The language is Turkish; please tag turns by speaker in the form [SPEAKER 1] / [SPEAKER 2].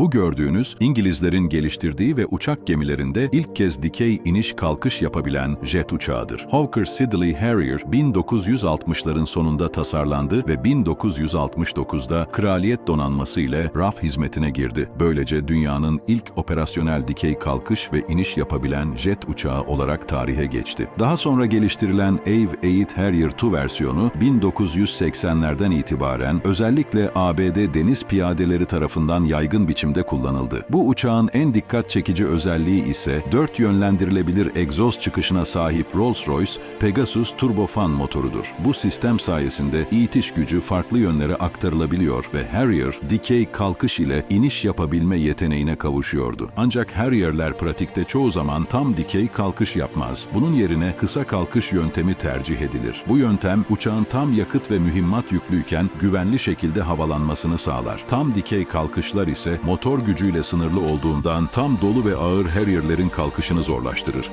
[SPEAKER 1] Bu gördüğünüz İngilizlerin geliştirdiği ve uçak gemilerinde ilk kez dikey iniş kalkış yapabilen jet uçağıdır. Hawker Siddeley Harrier 1960'ların sonunda tasarlandı ve 1969'da Kraliyet Donanması ile RAF hizmetine girdi. Böylece dünyanın ilk operasyonel dikey kalkış ve iniş yapabilen jet uçağı olarak tarihe geçti. Daha sonra geliştirilen Ave-8 Harrier II versiyonu 1980'lerden itibaren özellikle ABD deniz piyadeleri tarafından yaygın biçimde kullanıldı. Bu uçağın en dikkat çekici özelliği ise dört yönlendirilebilir egzoz çıkışına sahip Rolls-Royce Pegasus turbofan motorudur. Bu sistem sayesinde itiş gücü farklı yönlere aktarılabiliyor ve Harrier dikey kalkış ile iniş yapabilme yeteneğine kavuşuyordu. Ancak Harrier'ler pratikte çoğu zaman tam dikey kalkış yapmaz. Bunun yerine kısa kalkış yöntemi tercih edilir. Bu yöntem uçağın tam yakıt ve mühimmat yüklüyken güvenli şekilde havalanmasını sağlar. Tam dikey kalkışlar ise motor gücüyle sınırlı olduğundan tam dolu ve ağır Harrier'lerin kalkışını zorlaştırır.